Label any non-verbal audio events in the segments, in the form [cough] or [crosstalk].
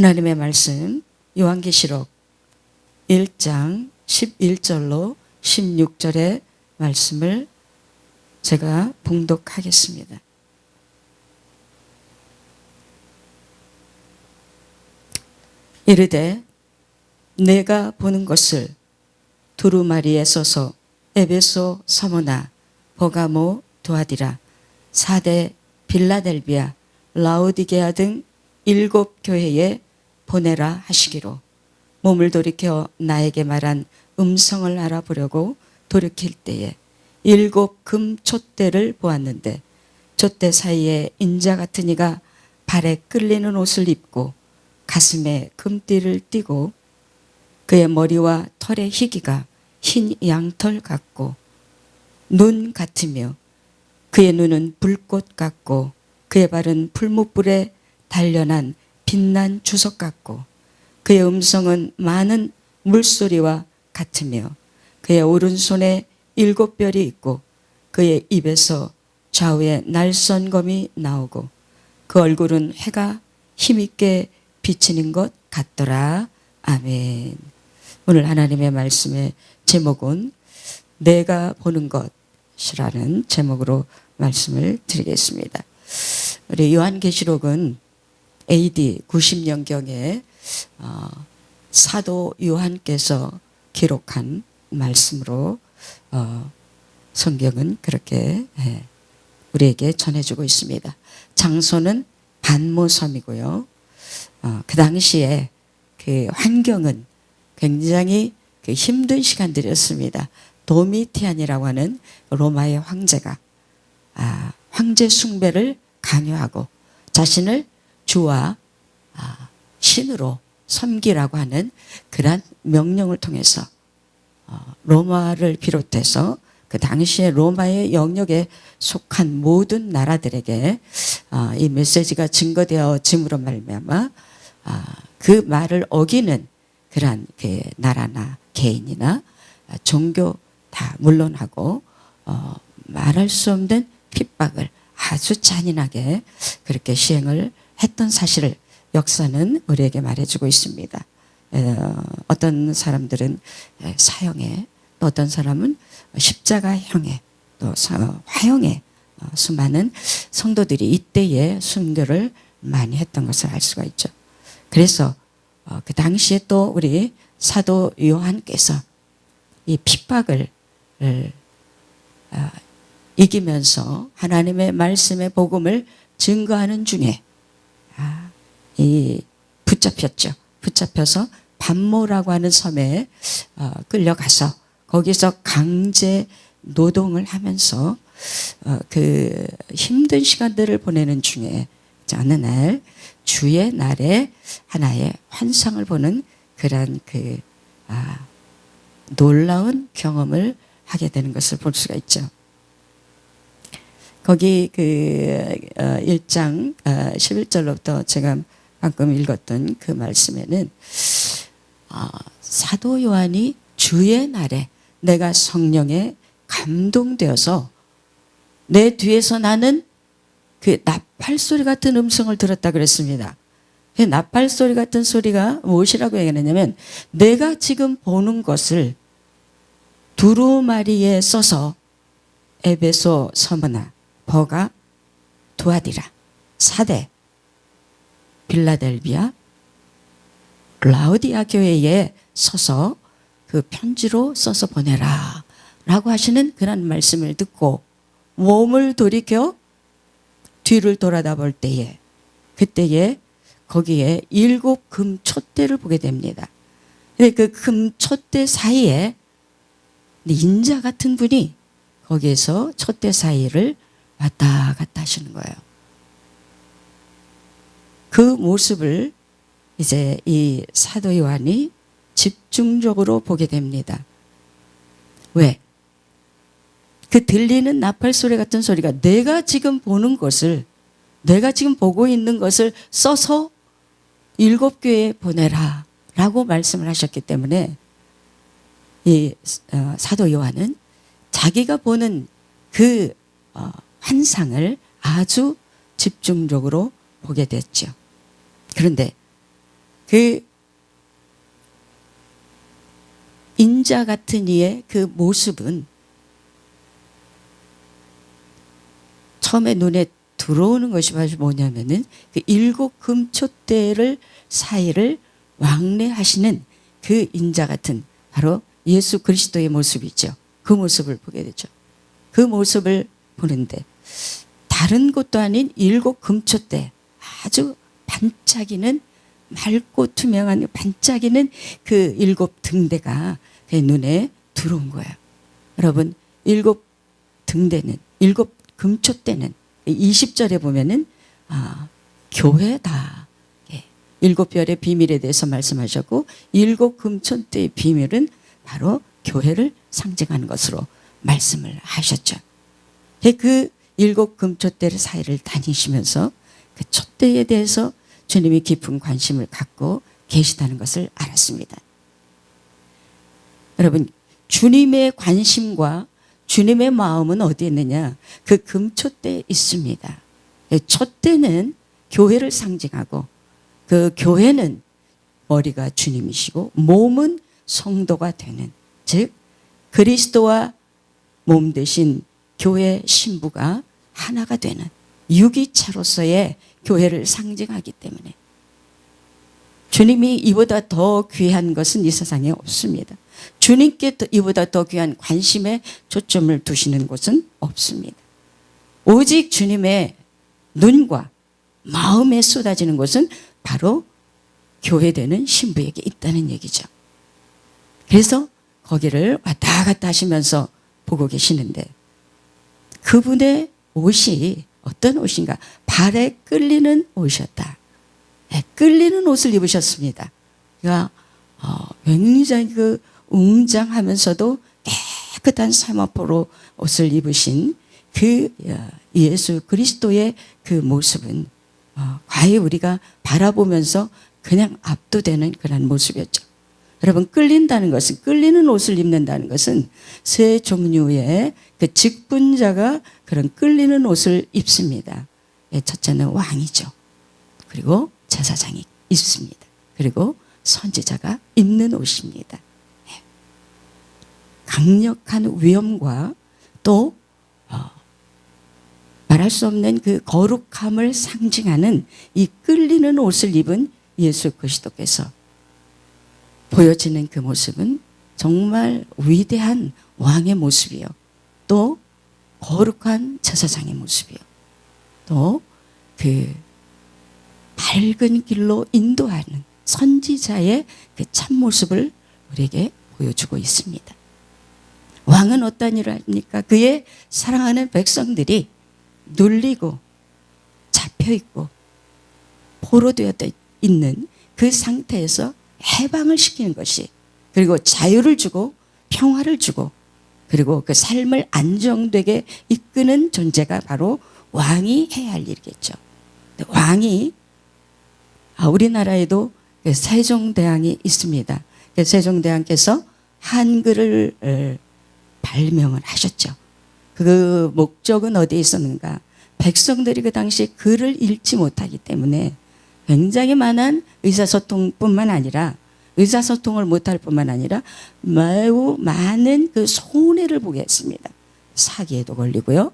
하나님의 말씀 요한계시록 1장 11절로 16절의 말씀을 제가 봉독하겠습니다. 이르되 내가 보는 것을 두루마리에 써서 에베소 서모나 버가모 도아디라 사대 빌라델비아 라우디게아 등 일곱 교회에 보내라 하시기로 몸을 돌이켜 나에게 말한 음성을 알아보려고 돌이킬 때에 일곱 금 촛대를 보았는데 촛대 사이에 인자 같은 이가 발에 끌리는 옷을 입고 가슴에 금띠를 띠고 그의 머리와 털의 희기가 흰 양털 같고 눈 같으며 그의 눈은 불꽃 같고 그의 발은 풀무불에 단련한 빛난 주석 같고 그의 음성은 많은 물소리와 같으며 그의 오른손에 일곱 별이 있고 그의 입에서 좌우에 날선검이 나오고 그 얼굴은 해가 힘있게 비치는 것 같더라. 아멘. 오늘 하나님의 말씀의 제목은 내가 보는 것이라는 제목으로 말씀을 드리겠습니다. 우리 요한계시록은 AD 90년경에 어, 사도 요한께서 기록한 말씀으로 어, 성경은 그렇게 예, 우리에게 전해주고 있습니다. 장소는 반모섬이고요. 어, 그 당시에 그 환경은 굉장히 그 힘든 시간들이었습니다. 도미티안이라고 하는 로마의 황제가 아, 황제 숭배를 강요하고 자신을 주와 아, 신으로 섬기라고 하는 그러한 명령을 통해서 어, 로마를 비롯해서 그 당시에 로마의 영역에 속한 모든 나라들에게 어, 이 메시지가 증거되어짐으로 말미암아 아, 그 말을 어기는 그러한 그 나라나 개인이나 종교 다 물론하고 어, 말할 수 없는 핍박을 아주 잔인하게 그렇게 시행을 했던 사실을 역사는 우리에게 말해주고 있습니다. 어, 어떤 사람들은 사형에 또 어떤 사람은 십자가형에 또 화형에 어, 수많은 성도들이 이때에 순교를 많이 했던 것을 알 수가 있죠. 그래서 어, 그 당시에 또 우리 사도 요한께서 이 핍박을 어, 이기면서 하나님의 말씀의 복음을 증거하는 중에 아, 이 붙잡혔죠. 붙잡혀서 반모라고 하는 섬에 어, 끌려가서 거기서 강제 노동을 하면서 그 힘든 시간들을 보내는 중에 어느 날 주의 날에 하나의 환상을 보는 그러한 그 아, 놀라운 경험을 하게 되는 것을 볼 수가 있죠. 거기 그 1장 어, 11절로부터 어, 제가 방금 읽었던 그 말씀에는 아, 사도 요한이 주의 날에 내가 성령에 감동되어서 내 뒤에서 나는 그 나팔 소리 같은 음성을 들었다 그랬습니다. 그 나팔 소리 같은 소리가 무엇이라고 얘기하냐면 내가 지금 보는 것을 두루마리에 써서 에베소 서머나 버가 도아디라 사대 빌라델비아 라우디아 교회에 서서 그 편지로 써서 보내라 라고 하시는 그런 말씀을 듣고 몸을 돌이켜 뒤를 돌아다 볼 때에 그때에 거기에 일곱 금 촛대를 보게 됩니다. 그 금 촛대 사이에 인자 같은 분이 거기에서 촛대 사이를 왔다 갔다 하시는 거예요. 그 모습을 이제 이 사도 요한이 집중적으로 보게 됩니다. 왜? 그 들리는 나팔 소리 같은 소리가 내가 지금 보는 것을 내가 지금 보고 있는 것을 써서 일곱 교회에 보내라 라고 말씀을 하셨기 때문에 이 어, 사도 요한은 자기가 보는 그 어, 환상을 아주 집중적으로 보게 됐죠. 그런데 그 인자 같은 이의 그 모습은 처음에 눈에 들어오는 것이 바로 뭐냐면은 그 일곱 금초대를 사이를 왕래하시는 그 인자 같은 바로 예수 그리스도의 모습이죠. 그 모습을 보게 되죠. 그 모습을 보는데 다른 것도 아닌 일곱 금초대 아주 반짝이는 맑고 투명한 반짝이는 그 일곱 등대가 그 눈에 들어온 거예요. 여러분 일곱 등대는 일곱 금초대는 20절에 보면은 아, 교회다. 예. 일곱 별의 비밀에 대해서 말씀하셨고 일곱 금초대의 비밀은 바로 교회를 상징하는 것으로 말씀을 하셨죠. 예, 그 일곱 금초대 사이를 다니시면서 그 촛대에 대해서 주님이 깊은 관심을 갖고 계시다는 것을 알았습니다. 여러분, 주님의 관심과 주님의 마음은 어디에 있느냐? 그 금초대에 있습니다. 예, 촛대는 교회를 상징하고 그 교회는 머리가 주님이시고 몸은 성도가 되는 즉 그리스도와 몸 대신 교회 신부가 하나가 되는 유기체로서의 교회를 상징하기 때문에 주님이 이보다 더 귀한 것은 이 세상에 없습니다. 주님께 더- 이보다 더 귀한 관심에 초점을 두시는 곳은 없습니다. 오직 주님의 눈과 마음에 쏟아지는 것은 바로 교회되는 신부에게 있다는 얘기죠. 그래서 거기를 왔다 갔다 하시면서 보고 계시는데 그분의 옷이 어떤 옷인가? 발에 끌리는 옷이었다. 네, 끌리는 옷을 입으셨습니다. 그러니까 어, 굉장히 그 웅장하면서도 깨끗한 사마포로 옷을 입으신 그 어, 예수 그리스도의 그 모습은 어, 과연 우리가 바라보면서 그냥 압도되는 그런 모습이었죠. 여러분 끌린다는 것은 끌리는 옷을 입는다는 것은 세 종류의 그 직분자가 그런 끌리는 옷을 입습니다. 예, 첫째는 왕이죠. 그리고 제사장이 입습니다. 그리고 선지자가 입는 옷입니다. 예. 강력한 위엄과 또 어, 말할 수 없는 그 거룩함을 상징하는 이 끌리는 옷을 입은 예수 그리스도께서 보여지는 그 모습은 정말 위대한 왕의 모습이요. 또 거룩한 제사장의 모습이요. 또 그 밝은 길로 인도하는 선지자의 그 참모습을 우리에게 보여주고 있습니다. 왕은 어떤 일을 합니까? 그의 사랑하는 백성들이 눌리고 잡혀있고 포로되어 있는 그 상태에서 해방을 시키는 것이 그리고 자유를 주고 평화를 주고 그리고 그 삶을 안정되게 이끄는 존재가 바로 왕이 해야 할 일이겠죠. 왕이 아, 우리나라에도 그 세종대왕이 있습니다. 그 세종대왕께서 한글을 어, 발명을 하셨죠. 그 목적은 어디에 있었는가? 백성들이 그 당시 글을 읽지 못하기 때문에 굉장히 많은 의사소통뿐만 아니라 의사소통을 못할 뿐만 아니라 매우 많은 그 손해를 보게 했습니다. 사기에도 걸리고요.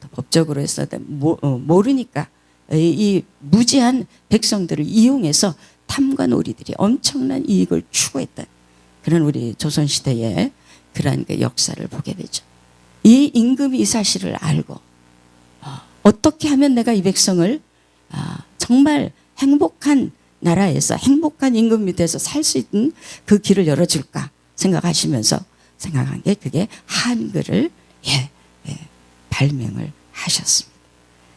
또 법적으로 해서 모, 어, 모르니까 이, 이 무지한 백성들을 이용해서 탐과 놀이들이 엄청난 이익을 추구했던 그런 우리 조선시대의 그러한 그 역사를 보게 되죠. 이 임금이 이 사실을 알고 어, 어떻게 하면 내가 이 백성을 아, 정말 행복한 나라에서 행복한 임금 밑에서 살 수 있는 그 길을 열어줄까 생각하시면서 생각한 게 그게 한글을 예, 예, 발명을 하셨습니다.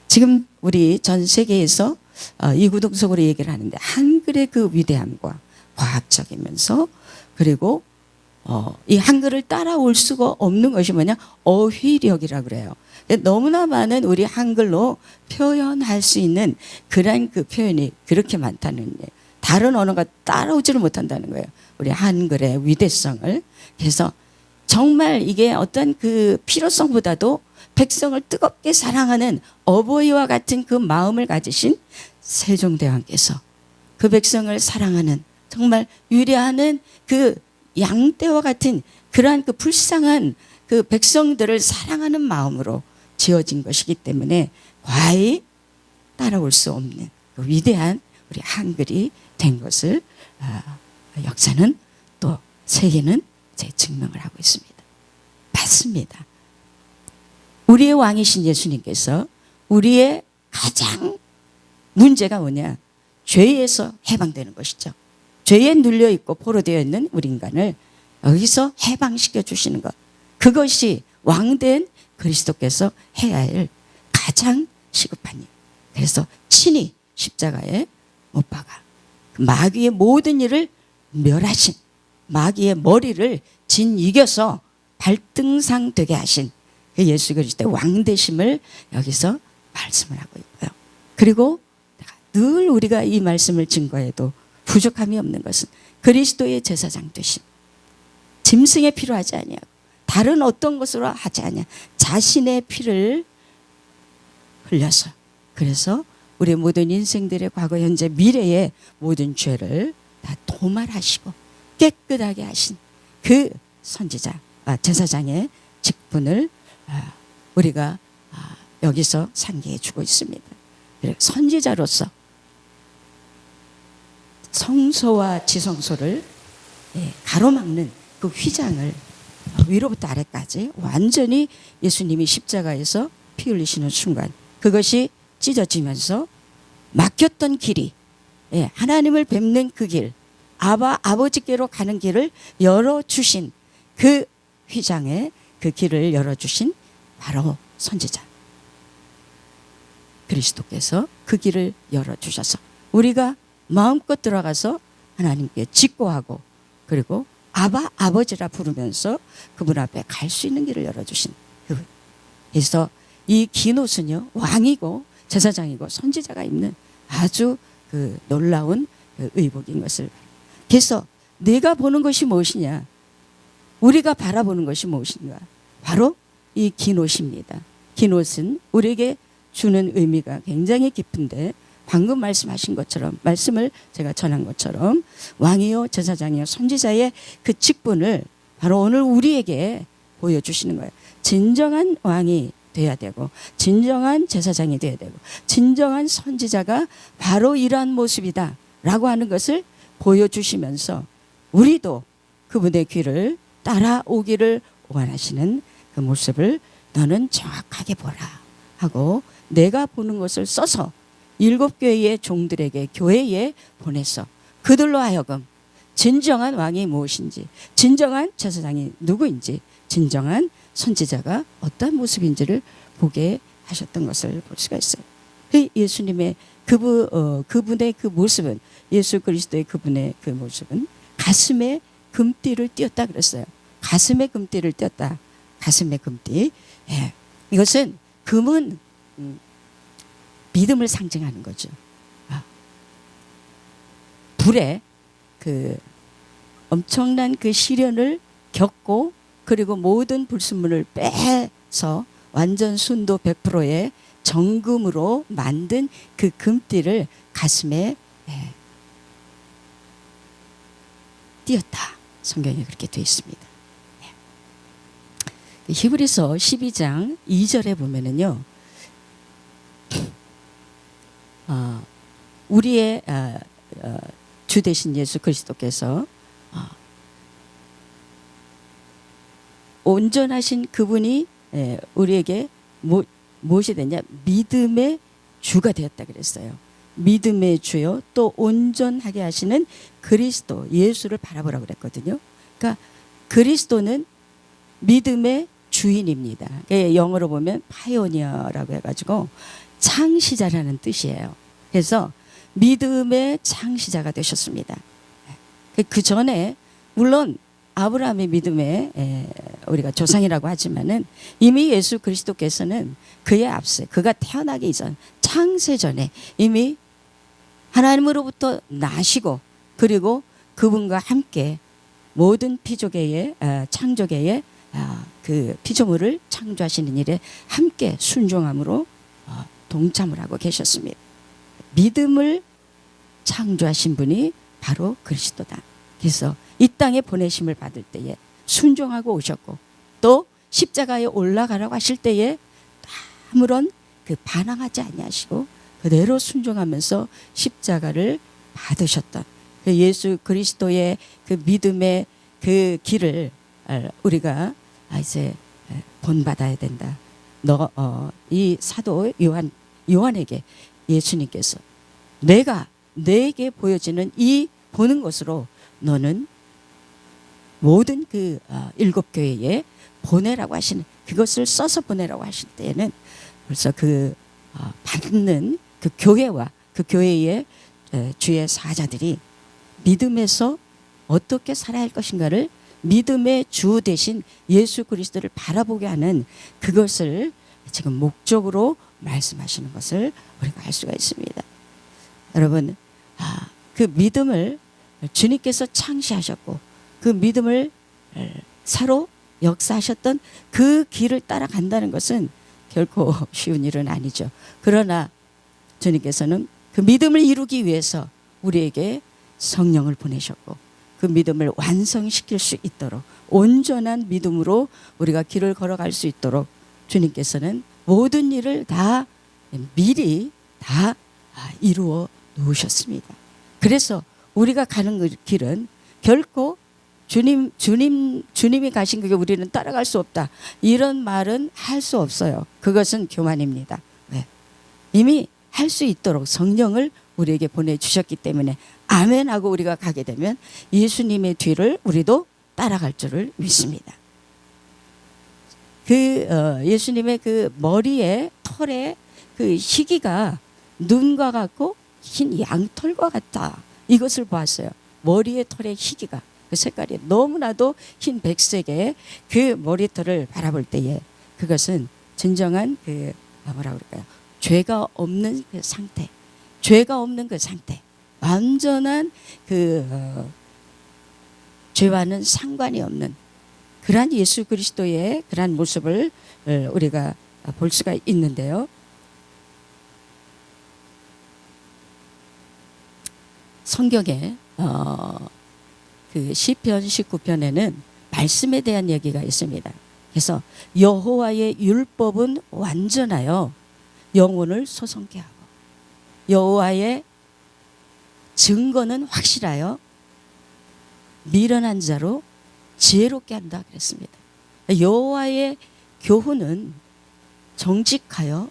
지금 우리 전 세계에서 어, 이구동성으로 얘기를 하는데 한글의 그 위대함과 과학적이면서 그리고 어, 이 한글을 따라올 수가 없는 것이 뭐냐 어휘력이라 그래요. 너무나 많은 우리 한글로 표현할 수 있는 그런 그 표현이 그렇게 많다는 게 다른 언어가 따라오지를 못한다는 거예요. 우리 한글의 위대성을 그래서 정말 이게 어떤 그 필요성보다도 백성을 뜨겁게 사랑하는 어버이와 같은 그 마음을 가지신 세종대왕께서 그 백성을 사랑하는 정말 위대하는 그 양 떼와 같은 그러한 그 불쌍한 그 백성들을 사랑하는 마음으로 지어진 것이기 때문에 과히 따라올 수 없는 그 위대한 우리 한글이 된 것을 아, 역사는 또 세계는 이제 증명을 하고 있습니다. 맞습니다. 우리의 왕이신 예수님께서 우리의 가장 문제가 뭐냐? 죄에서 해방되는 것이죠. 죄에 눌려 있고 포로되어 있는 우리 인간을 여기서 해방시켜 주시는 것. 그것이 왕된 그리스도께서 해야 할 가장 시급한 일. 그래서 친히 십자가에 못 박아 그 마귀의 모든 일을 멸하신 마귀의 머리를 진 이겨서 발등상 되게 하신 그 예수 그리스도의 왕 되심을 여기서 말씀을 하고 있고요. 그리고 늘 우리가 이 말씀을 증거해도 부족함이 없는 것은 그리스도의 제사장 되심. 짐승의 피로 하지 아니하고 다른 어떤 것으로 하지 아니하 자신의 피를 흘려서 그래서 우리 모든 인생들의 과거 현재 미래의 모든 죄를 다 도말하시고 깨끗하게 하신 그 선지자 아, 제사장의 직분을 아, 우리가 아, 여기서 상기해 주고 있습니다. 선지자로서 성소와 지성소를 예, 가로막는 그 휘장을 위로부터 아래까지 완전히 예수님이 십자가에서 피 흘리시는 순간 그것이 찢어지면서 막혔던 길이 예, 하나님을 뵙는 그 길, 아바 아버지께로 가는 길을 열어 주신 그 휘장에 그 길을 열어 주신 바로 선지자 그리스도께서 그 길을 열어 주셔서 우리가 마음껏 들어가서 하나님께 직고하고 그리고 아바 아버지라 부르면서 그분 앞에 갈 수 있는 길을 열어 주신 그분. 그래서 이 기노스는요 왕이고 제사장이고 선지자가 입는 아주 그 놀라운 그 의복인 것을 그래서 내가 보는 것이 무엇이냐? 우리가 바라보는 것이 무엇인가? 바로 이 기노십니다. 기노는 우리에게 주는 의미가 굉장히 깊은데 방금 말씀하신 것처럼 말씀을 제가 전한 것처럼 왕이요 제사장이요 선지자의 그 직분을 바로 오늘 우리에게 보여주시는 거예요. 진정한 왕이 돼야 되고 진정한 제사장이 돼야 되고 진정한 선지자가 바로 이러한 모습이다라고 하는 것을 보여주시면서 우리도 그분의 귀를 따라오기를 원하시는 그 모습을 너는 정확하게 보라 하고 내가 보는 것을 써서 일곱 교회의 종들에게 교회에 보내서 그들로 하여금 진정한 왕이 무엇인지 진정한 제사장이 누구인지 진정한 선지자가 어떤 모습인지를 보게 하셨던 것을 볼 수가 있어요. 그 예수님의 그분 어, 그분의 그 모습은 예수 그리스도의 그분의 그 모습은 가슴에 금띠를 띄었다 그랬어요. 가슴에 금띠를 띄었다. 가슴에 금띠. 예. 이것은 금은 음, 믿음을 상징하는 거죠. 아. 불에 그 엄청난 그 시련을 겪고 그리고 모든 불순물을 빼서 완전 순도 100%의 정금으로 만든 그 금띠를 가슴에 예, 띄었다. 성경에 그렇게 되어 있습니다. 예. 히브리서 12장 2절에 보면은요. 어, 우리의 어, 어, 주 되신 예수 그리스도께서 어, 온전하신 그분이 예, 우리에게 뭐, 무엇이 됐냐 믿음의 주가 되었다 그랬어요. 믿음의 주요 또 온전하게 하시는 그리스도 예수를 바라보라 그랬거든요. 그러니까 그리스도는 믿음의 주인입니다. 예, 영어로 보면 파이오니어라고 해가지고 창시자라는 뜻이에요. 그래서 믿음의 창시자가 되셨습니다. 그 전에 물론 아브라함의 믿음의 우리가 조상이라고 하지만은 이미 예수 그리스도께서는 그의 앞서 그가 태어나기 이전 창세 전에 이미 하나님으로부터 나시고 그리고 그분과 함께 모든 피조계의 어, 창조계의 어, 그 피조물을 창조하시는 일에 함께 순종함으로 어, 동참을 하고 계셨습니다. 믿음을 창조하신 분이 바로 그리스도다. 그래서 이 땅에 보내심을 받을 때에 순종하고 오셨고 또 십자가에 올라가라고 하실 때에 아무런 그 반항하지 아니하시고 그대로 순종하면서 십자가를 받으셨던 그 예수 그리스도의 그 믿음의 그 길을 어, 우리가 아, 이제 본받아야 된다. 너이 사도 요한 요한에게 예수님께서 내가 내게 보여지는 이 보는 것으로 너는 모든 그 어, 일곱 교회에 보내라고 하시는 그것을 써서 보내라고 하실 때에는 벌써 그 어, 받는 그 교회와 그 교회의 에, 주의 사자들이 믿음에서 어떻게 살아야 할 것인가를 믿음의 주 대신 예수 그리스도를 바라보게 하는 그것을 지금 목적으로 말씀하시는 것을 우리가 알 수가 있습니다. 여러분, 아, 그 믿음을 주님께서 창시하셨고 그 믿음을 사로 역사하셨던 그 길을 따라간다는 것은 결코 [laughs] 쉬운 일은 아니죠. 그러나 주님께서는 그 믿음을 이루기 위해서 우리에게 성령을 보내셨고 그 믿음을 완성시킬 수 있도록 온전한 믿음으로 우리가 길을 걸어갈 수 있도록 주님께서는 모든 일을 다 미리 다 이루어 놓으셨습니다. 그래서 우리가 가는 그 길은 결코 주님 주님 주님이 가신 그게 우리는 따라갈 수 없다. 이런 말은 할 수 없어요. 그것은 교만입니다. 네. 이미 할 수 있도록 성령을 우리에게 보내 주셨기 때문에 아멘 하고 우리가 가게 되면 예수님의 뒤를 우리도 따라갈 줄을 믿습니다. 그 어, 예수님의 그 머리에 털에 그 희기가 눈과 같고 흰 양털과 같다. 이것을 보았어요. 머리에 털의 희기가 그 색깔이 너무나도 흰 백색의 그 머리털을 바라볼 때에 그것은 진정한 그 아, 뭐라 그럴까요? 죄가 없는 그 상태, 죄가 없는 그 상태, 완전한 그 어, 죄와는 상관이 없는 그러한 예수 그리스도의 그러한 모습을 어, 우리가 볼 수가 있는데요. 성경에 어, 그 시편 19편에는 말씀에 대한 얘기가 있습니다. 그래서 여호와의 율법은 완전하여 영혼을 소성케 하고 여호와의 증거는 확실하여 미련한 자로 지혜롭게 한다 그랬습니다. 여호와의 교훈은 정직하여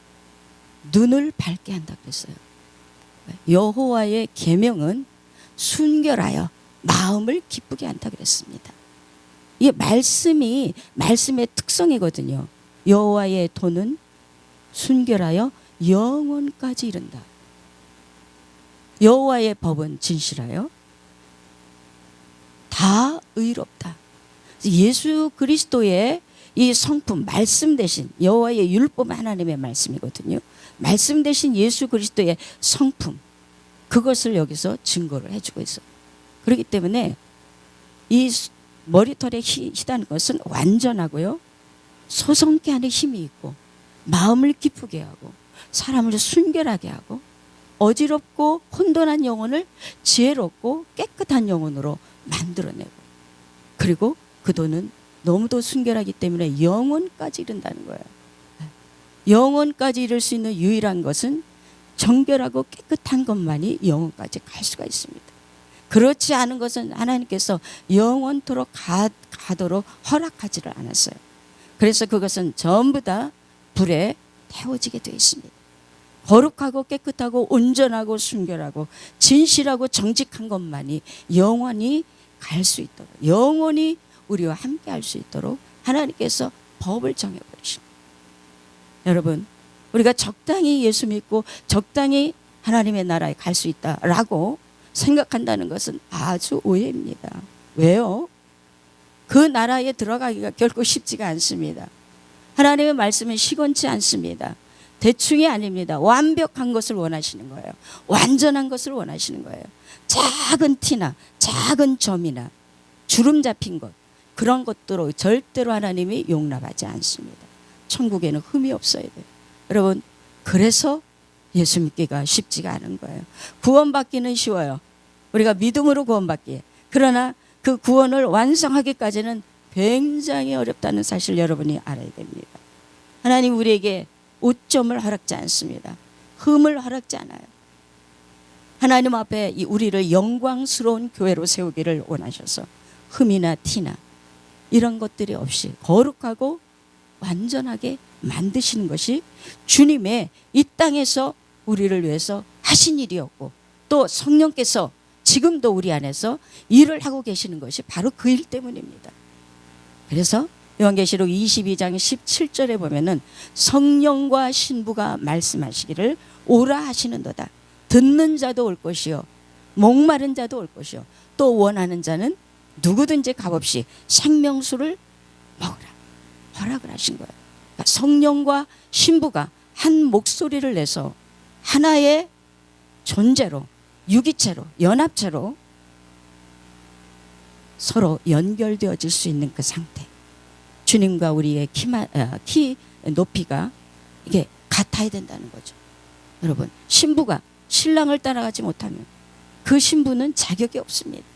눈을 밝게 한다 그랬어요. 여호와의 계명은 순결하여 마음을 기쁘게 한다 그랬습니다. 이 말씀이 말씀의 특성이거든요. 여호와의 도는 순결하여 영원까지 이른다. 여호와의 법은 진실하여 다 의롭다. 예수 그리스도의 이 성품 말씀 대신 여호와의 율법 하나님의 말씀이거든요. 말씀 대신 예수 그리스도의 성품 그것을 여기서 증거를 해주고 있어요. 그렇기 때문에 이 머리털에 희다는 것은 완전하고요. 소성케 하는 힘이 있고 마음을 기쁘게 하고 사람을 순결하게 하고 어지럽고 혼돈한 영혼을 지혜롭고 깨끗한 영혼으로 만들어내고 그리고 그 돈은 너무도 순결하기 때문에 영혼까지 이른다는 거예요. 영혼까지 이룰 수 있는 유일한 것은 정결하고 깨끗한 것만이 영혼까지 갈 수가 있습니다. 그렇지 않은 것은 하나님께서 영원토록 가, 가도록 허락하지를 않았어요. 그래서 그것은 전부 다 불에 태워지게 되어 있습니다. 거룩하고 깨끗하고 온전하고 순결하고 진실하고 정직한 것만이 영원히 갈 수 있도록 영원히 우리와 함께 할 수 있도록 하나님께서 법을 정해버리십니다. 여러분 우리가 적당히 예수 믿고 적당히 하나님의 나라에 갈 수 있다라고 생각한다는 것은 아주 오해입니다. 왜요? 그 나라에 들어가기가 결코 쉽지가 않습니다. 하나님의 말씀은 시건치 않습니다. 대충이 아닙니다. 완벽한 것을 원하시는 거예요. 완전한 것을 원하시는 거예요. 작은 티나 작은 점이나 주름 잡힌 것 그런 것들로 절대로 하나님이 용납하지 않습니다. 천국에는 흠이 없어야 돼요. 여러분 그래서 예수 믿기가 쉽지가 않은 거예요. 구원받기는 쉬워요. 우리가 믿음으로 구원받기. 그러나 그 구원을 완성하기까지는 굉장히 어렵다는 사실 여러분이 알아야 됩니다. 하나님 우리에게 오점을 허락지 않습니다. 흠을 허락지 않아요. 하나님 앞에 이 우리를 영광스러운 교회로 세우기를 원하셔서 흠이나 티나 이런 것들이 없이 거룩하고 완전하게 만드시는 것이 주님의 이 땅에서 우리를 위해서 하신 일이었고 또 성령께서 지금도 우리 안에서 일을 하고 계시는 것이 바로 그 일 때문입니다. 그래서 요한계시록 22장 17절에 보면은 성령과 신부가 말씀하시기를 오라 하시는도다. 듣는 자도 올 것이요 목마른 자도 올 것이요 또 원하는 자는 누구든지 값없이 생명수를 먹으라 허락을 하신 거예요. 그러니까 성령과 신부가 한 목소리를 내서 하나의 존재로 유기체로 연합체로 서로 연결되어질 수 있는 그 상태. 주님과 우리의 키마, 어, 키 높이가 이게 같아야 된다는 거죠. 여러분 신부가 신랑을 따라가지 못하면 그 신부는 자격이 없습니다.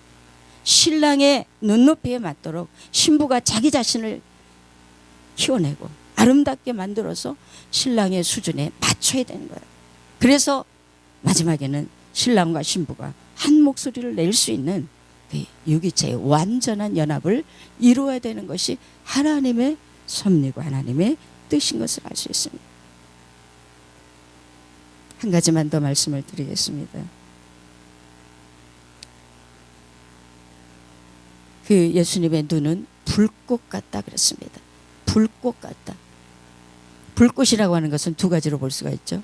신랑의 눈높이에 맞도록 신부가 자기 자신을 키워내고 아름답게 만들어서 신랑의 수준에 맞춰야 되는 거예요. 그래서 마지막에는 신랑과 신부가 한 목소리를 낼 수 있는 그 유기체의 완전한 연합을 이루어야 되는 것이 하나님의 섭리고 하나님의 뜻인 것을 알 수 있습니다. 한 가지만 더 말씀을 드리겠습니다. 그 예수님의 눈은 불꽃 같다 그랬습니다. 불꽃 같다. 불꽃이라고 하는 것은 두 가지로 볼 수가 있죠.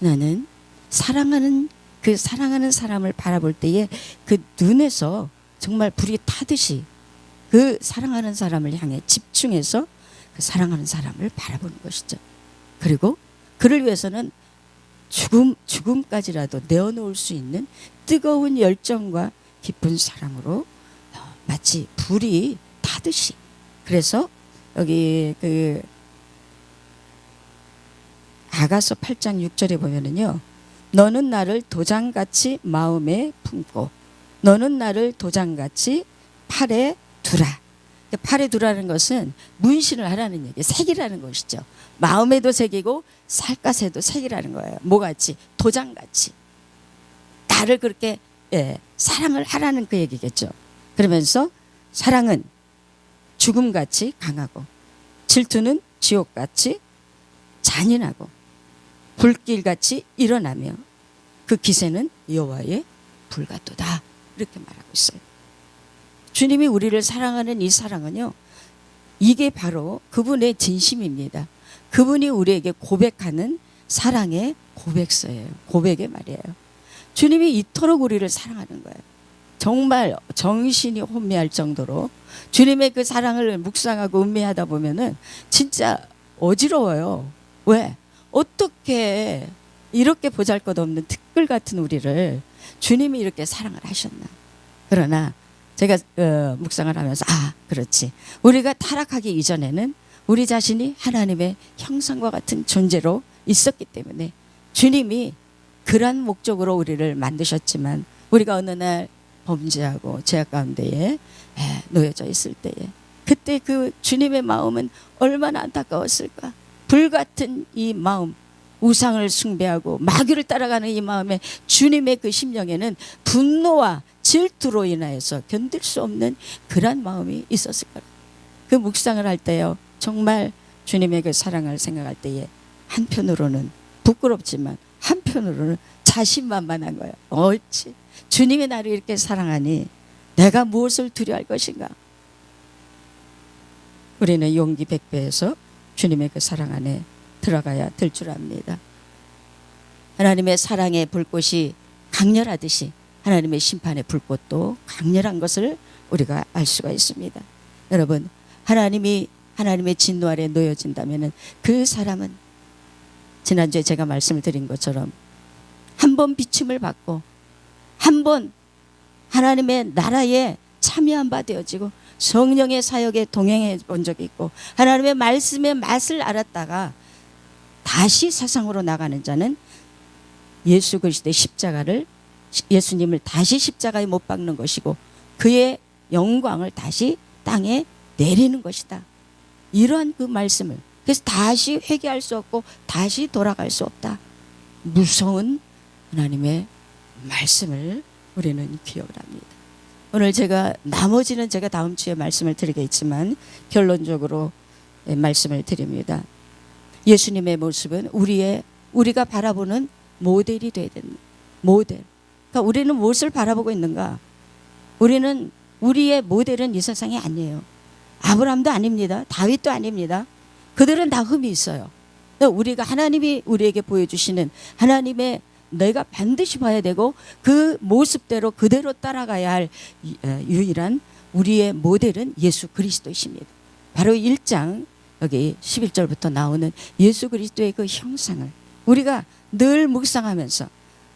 하나는 사랑하는 그 사랑하는 사람을 바라볼 때에 그 눈에서 정말 불이 타듯이 그 사랑하는 사람을 향해 집중해서 그 사랑하는 사람을 바라보는 것이죠. 그리고 그를 위해서는 죽음 죽음까지라도 내어놓을 수 있는 뜨거운 열정과 깊은 사랑으로 어, 마치 불이 타듯이 그래서 여기 그 아가서 8장 6절에 보면은요. 너는 나를 도장같이 마음에 품고 너는 나를 도장같이 팔에 두라. 팔에 두라는 것은 문신을 하라는 얘기, 색이라는 것이죠. 마음에도 새기고 살갗에도 색이라는 거예요. 뭐같이 도장같이 나를 그렇게 예, 사랑을 하라는 그 얘기겠죠. 그러면서 사랑은 죽음같이 강하고 질투는 지옥같이 잔인하고 불길같이 일어나며 그 기세는 여호와의 불같도다 이렇게 말하고 있어요. 주님이 우리를 사랑하는 이 사랑은요. 이게 바로 그분의 진심입니다. 그분이 우리에게 고백하는 사랑의 고백서예요. 고백의 말이에요. 주님이 이토록 우리를 사랑하는 거예요. 정말 정신이 혼미할 정도로 주님의 그 사랑을 묵상하고 음미하다 보면은 진짜 어지러워요. 왜? 어떻게 이렇게 보잘것없는 특별 같은 우리를 주님이 이렇게 사랑을 하셨나? 그러나 제가 어, 묵상을 하면서 아 그렇지 우리가 타락하기 이전에는 우리 자신이 하나님의 형상과 같은 존재로 있었기 때문에 주님이 그러한 목적으로 우리를 만드셨지만 우리가 어느 날 범죄하고 죄악 가운데에 에, 놓여져 있을 때에 그때 그 주님의 마음은 얼마나 안타까웠을까 불같은 이 마음 우상을 숭배하고 마귀를 따라가는 이 마음에 주님의 그 심령에는 분노와 질투로 인하여서 견딜 수 없는 그러한 마음이 있었을 거라. 그 묵상을 할 때요. 정말 주님의 그 사랑을 생각할 때에 한편으로는 부끄럽지만 한편으로는 자신만만한 거예요. 옳지. 주님이 나를 이렇게 사랑하니 내가 무엇을 두려워할 것인가? 우리는 용기 백배에서 주님의 그 사랑 안에 들어가야 될 줄 압니다. 하나님의 사랑의 불꽃이 강렬하듯이 하나님의 심판의 불꽃도 강렬한 것을 우리가 알 수가 있습니다. 여러분, 하나님이 하나님의 진노 아래 놓여진다면 그 사람은 지난주에 제가 말씀을 드린 것처럼 한 번 비침을 받고 한번 하나님의 나라에 참여한 바 되어지고 성령의 사역에 동행해 본 적이 있고 하나님의 말씀의 맛을 알았다가 다시 세상으로 나가는 자는 예수 그리스도의 십자가를 예수님을 다시 십자가에 못 박는 것이고 그의 영광을 다시 땅에 내리는 것이다. 이러한 그 말씀을 그래서 다시 회개할 수 없고 다시 돌아갈 수 없다. 무서운 하나님의 말씀을 우리는 기억을 합니다. 오늘 제가 나머지는 제가 다음 주에 말씀을 드리겠지만 결론적으로 예, 말씀을 드립니다. 예수님의 모습은 우리의 우리가 바라보는 모델이 돼야 된다. 모델. 그러니까 우리는 무엇을 바라보고 있는가? 우리는 우리의 모델은 이 세상이 아니에요. 아브라함도 아닙니다. 다윗도 아닙니다. 그들은 다 흠이 있어요. 그러니까 우리가 하나님이 우리에게 보여주시는 하나님의 내가 반드시 봐야 되고 그 모습대로 그대로 따라가야 할 유- 어, 유일한 우리의 모델은 예수 그리스도이십니다. 바로 1장 여기 11절부터 나오는 예수 그리스도의 그 형상을 우리가 늘 묵상하면서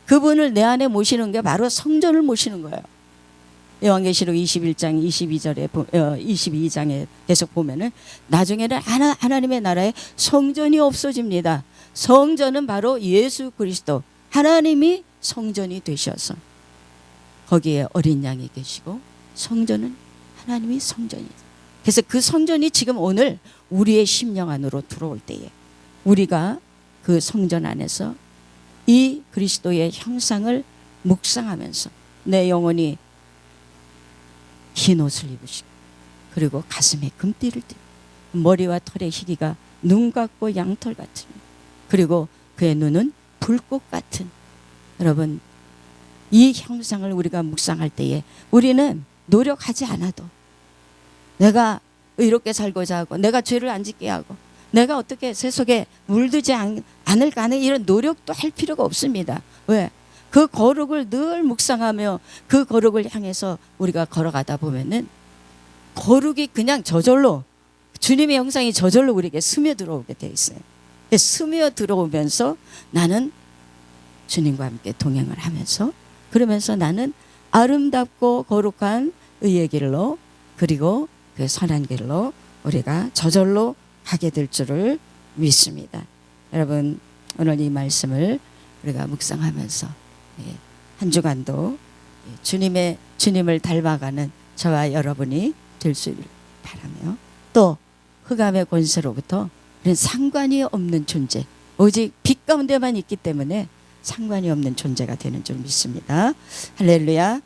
그분을 내 안에 모시는 게 바로 성전을 모시는 거예요. 요한계시록 21장 22절에 보- 어, 22장에 계속 보면은 나중에는 하나, 하나님의 나라에 성전이 없어집니다. 성전은 바로 예수 그리스도 하나님이 성전이 되셔서 거기에 어린 양이 계시고 성전은 하나님이 성전이죠. 그래서 그 성전이 지금 오늘 우리의 심령 안으로 들어올 때에 우리가 그 성전 안에서 이 그리스도의 형상을 묵상하면서 내 영혼이 흰 옷을 입으시고 그리고 가슴에 금띠를 띠고 머리와 털의 희기가 눈 같고 양털 같은 그리고 그의 눈은 불꽃 같은 여러분 이 형상을 우리가 묵상할 때에 우리는 노력하지 않아도 내가 의롭게 살고자 하고 내가 죄를 안 짓게 하고 내가 어떻게 세속에 물들지 않, 않을까 하는 이런 노력도 할 필요가 없습니다. 왜? 그 거룩을 늘 묵상하며 그 거룩을 향해서 우리가 걸어가다 보면은 거룩이 그냥 저절로 주님의 형상이 저절로 우리에게 스며 들어오게 돼 있어요. 스며 들어오면서 나는 주님과 함께 동행을 하면서 그러면서 나는 아름답고 거룩한 의의 길로 그리고 그 선한 길로 우리가 저절로 가게 될 줄을 믿습니다. 여러분 오늘 이 말씀을 우리가 묵상하면서 예, 한 주간도 예, 주님의 주님을 닮아가는 저와 여러분이 될 수 있기를 바라며 또 흑암의 권세로부터 상관이 없는 존재 오직 빛 가운데만 있기 때문에 상관이 없는 존재가 되는 줄 믿습니다. 할렐루야.